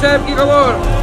সাহেব কি খবর?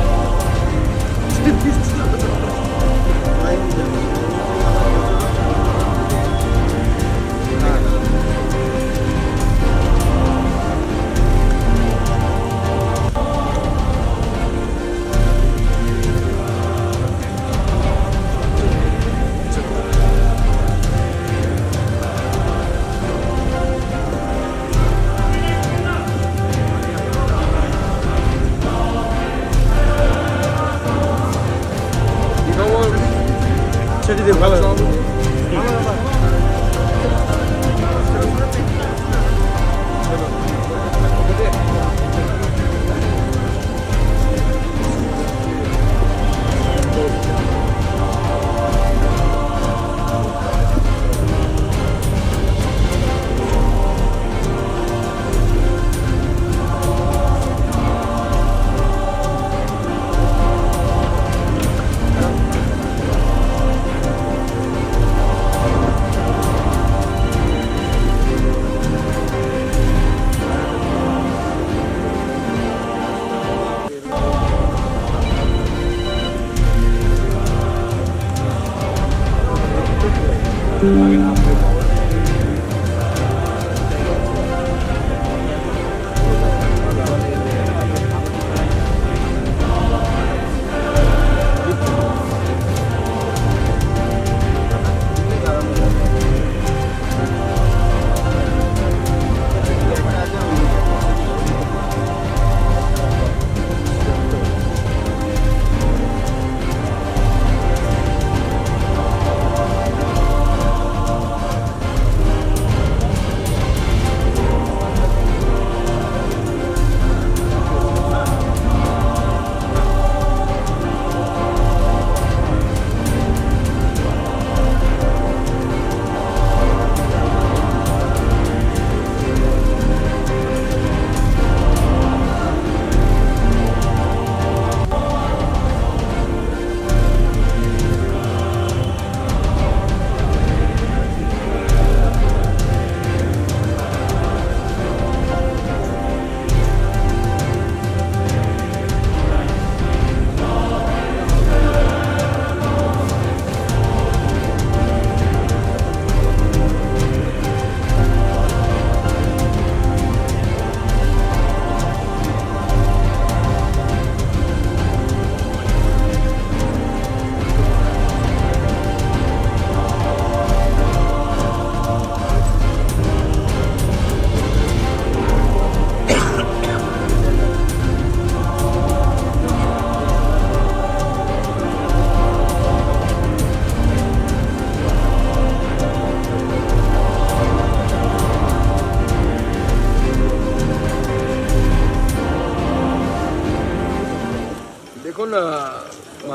দেখুন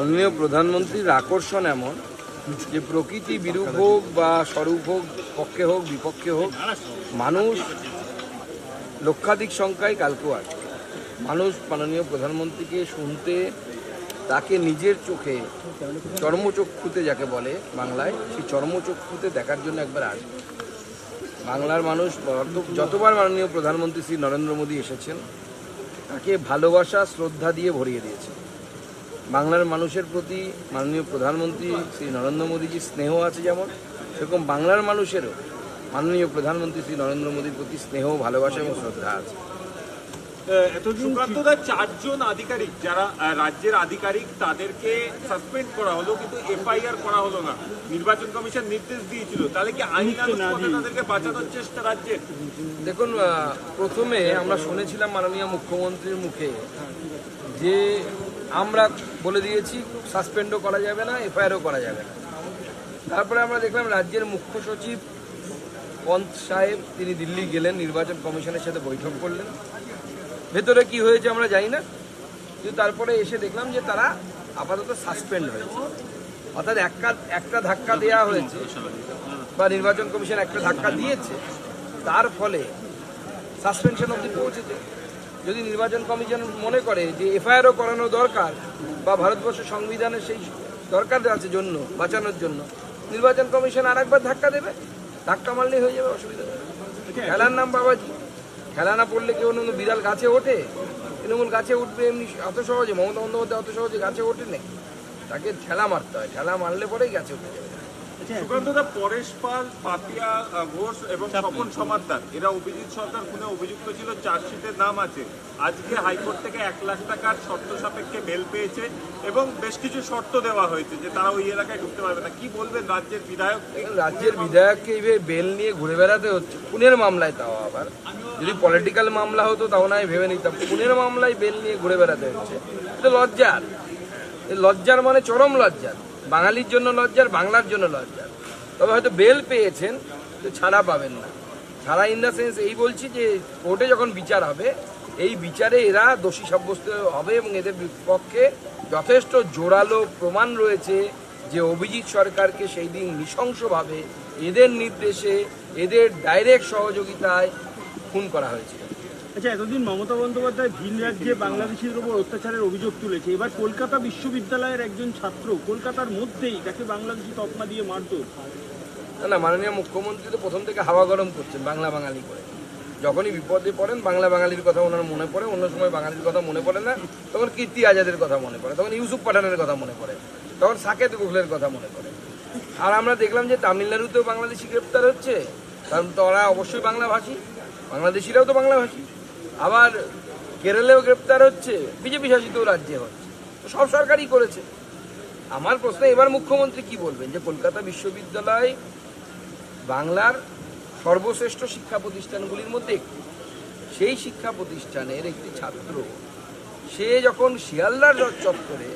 মাননীয় প্রধানমন্ত্রীর আকর্ষণ এমন যে প্রকৃতি বিরূপ হোক বা স্বরূপ হোক, পক্ষে হোক, বিপক্ষে হোক, মানুষ লক্ষাধিক সংখ্যায় কালকেও আসে মানুষ মাননীয় প্রধানমন্ত্রীকে শুনতে, তাকে নিজের চোখে চর্মচক্ষুতে যাকে বলে বাংলায়, সেই চর্মচক্ষুতে দেখার জন্য একবার আসে বাংলার মানুষ যতবার মাননীয় প্রধানমন্ত্রী শ্রী নরেন্দ্র মোদী এসেছেন, তাকে ভালোবাসা, শ্রদ্ধা দিয়ে ভরিয়ে দিয়েছে বাংলার মানুষের প্রতি মাননীয় প্রধানমন্ত্রী শ্রী নরেন্দ্র মোদীজির স্নেহ আছে যেমন সেরকম বাংলার মানুষেরও মাননীয় প্রধানমন্ত্রী শ্রী নরেন্দ্র মোদীর প্রতি স্নেহ ভালোবাসা এবং শ্রদ্ধা আছে। সুকান্তদা চারজন আধিকারিক যারা রাজ্যের আধিকারিক তাদেরকে সাসপেন্ড করা হলো কিন্তু এফআইআর করা হলো না। নির্বাচন কমিশন নির্দেশ দিয়েছিল। তাহলে কি আইনানুগভাবে তাদেরকে বাঁচানোর চেষ্টা রাজ্যের? দেখুন আহ, প্রথমে আমরা শুনেছিলাম মাননীয় মুখ্যমন্ত্রীর মুখে যে আমরা বলে দিয়েছি সাসপেন্ডও করা যাবে না এফআইআরও করা যাবে না। তারপরে আমরা দেখলাম রাজ্যের মুখ্য সচিব পন্ত সাহেব, তিনি দিল্লি গেলেন, নির্বাচন কমিশনের সাথে বৈঠক করলেন। ভেতরে কি হয়েছে আমরা জানি না, কিন্তু তারপরে এসে দেখলাম যে তারা আপাতত সাসপেন্ড হয়েছে। অর্থাৎ একটা একটা ধাক্কা দেওয়া হয়েছে, বা নির্বাচন কমিশন একটা ধাক্কা দিয়েছে, তার ফলে সাসপেনশন অবধি পৌঁছেছে। যদি নির্বাচন কমিশন মনে করে যে এফআইআরও করানো দরকার বা ভারতবর্ষের সংবিধানের সেই দরকার আছে জন্য, বাঁচানোর জন্য, নির্বাচন কমিশন আর একবার ধাক্কা দেবে? ধাক্কা মারলেই হয়ে যাবে, অসুবিধা খেলার নাম বাবাজি। খেলা না পড়লে কেউ অন্য বিড়াল গাছে ওঠে? তৃণমূল গাছে উঠবে এমনি অত সহজে, মমতা বন্দ্যোপাধ্যায় অত সহজে গাছে ওঠে নাকি তাকে ঠেলা মারতে হয়, ঠেলা মারলে পরেই গাছে উঠে যাবে। আচ্ছা। সুকান্ত দা পরেশ পাল পাপিয়া ঘোষ এবং স্বপন সমাদ্দার এরা অভিজিৎ সরকার খুনে অভিযুক্ত ছিল চার্জশিটের নাম আছে। আজকে হাইকোর্ট থেকে এক লাখ টাকার শর্ত সাপেক্ষে বেল পেয়েছে এবং বেশ কিছু শর্ত দেওয়া হয়েছে যে তারা ওই এলাকায় ঢুকতে পারবে না। কি বলবেন রাজ্যের বিধায়ক? রাজ্যের বিধায়ককে এইভাবে বেল নিয়ে ঘুরে বেড়াতে হচ্ছে। খুনের মামলায় তাও আবার। যদি পলিটিক্যাল মামলা হতো তাও নয় ভেবে নিতাম। খুনের মামলায় বেল নিয়ে ঘুরে বেড়াতে হচ্ছে। এটা লজ্জার। লজ্জার মানে চরম লজ্জার। বাঙালির জন্য লজ্জার, বাংলার জন্য লজ্জার। তবে হয়তো বেল পেয়েছেন, তো ছাড়া পাবেন না। ছাড়া ইন দ্য সেন্স এই বলছি যে, কোর্টে যখন বিচার হবে, এই বিচারে এরা দোষী সাব্যস্ত হবে এবং এদের বিপক্ষে যথেষ্ট জোরালো প্রমাণ রয়েছে যে অভিজিৎ সরকারকে সেই দিন নৃশংসভাবে এদের নির্দেশে, এদের ডাইরেক্ট সহযোগিতায় খুন করা হয়েছিল আচ্ছা এতদিন মমতা বন্দ্যোপাধ্যায় ভিন রাজ্যে বাংলাদেশিদের উপর অত্যাচারের অভিযোগ তুলেছে। এবার কলকাতা বিশ্ববিদ্যালয়ের একজন ছাত্র কলকাতার মধ্যেই তাকে বাংলাদেশি তকমা দিয়ে মারধর। না না, মাননীয় মুখ্যমন্ত্রী তো প্রথম থেকে হাওয়া গরম করছেন, বাংলা বাঙালি করে। যখনই বিপদে পড়েন, বাংলা বাঙালির কথা ওনার মনে পড়ে, অন্য সময় বাঙালির কথা মনে পড়ে না, তখন কীর্তি আজাদের কথা মনে পড়ে, তখন ইউসুফ পাঠানের কথা মনে পড়ে, তখন সাকেত গোখলের কথা মনে পড়ে। আর আমরা দেখলাম যে তামিলনাড়ুতেও বাংলাদেশি গ্রেপ্তার হচ্ছে, কারণ তারা অবশ্যই বাংলাভাষী, বাংলাদেশিরাও তো বাংলাভাষী। আবার কেরলেও গ্রেপ্তার হচ্ছে, বিজেপি শাসিত রাজ্যে হচ্ছে। সব সরকারই করেছে। আমার প্রশ্ন, এবার মুখ্যমন্ত্রী কি বলবেন? যে কলকাতা বিশ্ববিদ্যালয় বাংলার সর্বশ্রেষ্ঠ শিক্ষা প্রতিষ্ঠানগুলির মধ্যে একটি। সেই শিক্ষা প্রতিষ্ঠানের একটি ছাত্র, সে যখন শিয়ালদার চত্বরে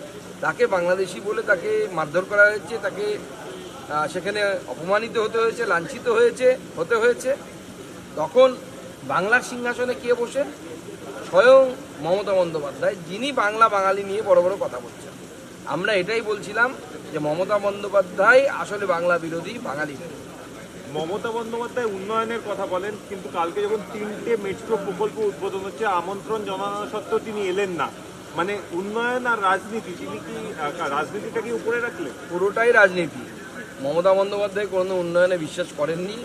তাকে বাংলাদেশি বলে তাকে মারধর করা হয়েছে, তাকে সেখানে অপমানিত হতে হয়েছে, লাঞ্ছিত হয়েছে, হতে হয়েছে, তখন বাংলার সিংহাসনে কে বসে? স্বয়ং মমতা বন্দ্যোপাধ্যায় যিনি বাংলা বাঙালি নিয়ে বড় বড় কথা বলছেন। আমরা এটাই বলছিলাম যে মমতা বন্দ্যোপাধ্যায় আসলে বাংলা বিরোধী বাঙালি বিরোধী মমতা বন্দ্যোপাধ্যায় উন্নয়নের কথা বলেন কিন্তু কালকে যখন তিনটে মেট্রো প্রকল্প উদ্বোধন হচ্ছে আমন্ত্রণ জানানো সত্ত্বেও তিনি এলেন না। মানে উন্নয়ন আর রাজনীতি তিনি কি আহ, রাজনীতিটাকে উপরে রাখলেন? পুরোটাই রাজনীতি। মমতা বন্দ্যোপাধ্যায় কোনো উন্নয়নে বিশ্বাস করেননি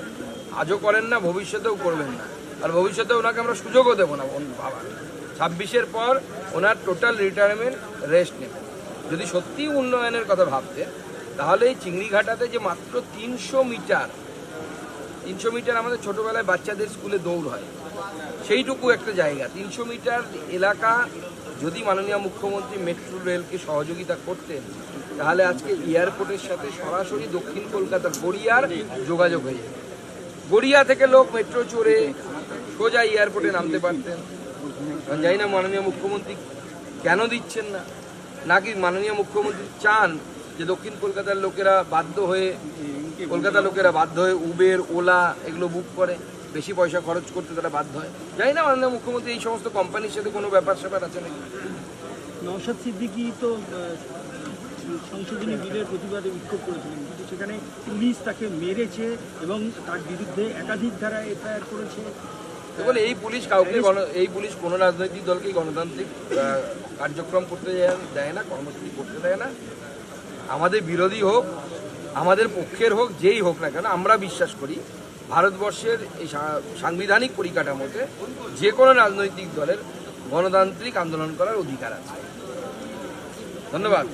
আজও করেন না ভবিষ্যতেও করবেন না। আর ভবিষ্যতে ওনাকে আমরা সুযোগও দেবো না বাবা। ছাব্বিশের পর ওনার টোটাল রিটায়ারমেন্ট রেস্ট নেবেন যদি সত্যি উন্নয়নের কথা ভাবতেন তাহলে এই চিংড়িঘাটাতে যে মাত্র তিনশো মিটার তিনশো মিটার আমাদের ছোটোবেলায় বাচ্চাদের স্কুলে দৌড় হয়, সেইটুকু একটা জায়গা। তিনশো মিটার এলাকা যদি মাননীয় মুখ্যমন্ত্রী মেট্রো রেলকে সহযোগিতা করতেন, তাহলে আজকে এয়ারপোর্টের সাথে সরাসরি দক্ষিণ কলকাতার গড়িয়ার যোগাযোগ হয়ে যেত গড়িয়া থেকে লোক মেট্রো চড়ে সোজা এয়ারপোর্টে নামতে পারতেন। জানি না মাননীয় মুখ্যমন্ত্রী কেন দিচ্ছেন না। নাকি মাননীয় মুখ্যমন্ত্রী চান যে দক্ষিণ কলকাতার লোকেরা বাধ্য হয়ে কলকাতার লোকেরা বাধ্য হয়ে উবের ওলা এগুলো বুক করে। বেশি পয়সা খরচ করতে তারা বাধ্য হয়। জানি না মাননীয় মুখ্যমন্ত্রী এই সমস্ত কোম্পানির সাথে কোনো ব্যাপার স্যাপার আছে নাকি? নওশাদ সিদ্দিকী তো সংশোধনী বিলের প্রতিবাদে বিক্ষোভ করেছিলেন। কিন্তু সেখানে পুলিশ তাকে মেরেছে এবং তার বিরুদ্ধে একাধিক ধারা এফআইআর করেছে। দেখুন এই পুলিশ কাউকে এই পুলিশ কোনো রাজনৈতিক দলকেই গণতান্ত্রিক কার্যক্রম করতে দেয়- না, কর্মসূচি করতে দেয় না। আমাদের বিরোধী হোক, আমাদের পক্ষের হোক, যেই হোক না কেন, আমরা বিশ্বাস করি ভারতবর্ষের এই সাংবিধানিক পরিকাঠামোতে যে কোনো রাজনৈতিক দলের গণতান্ত্রিক আন্দোলন করার অধিকার আছে। ধন্যবাদ।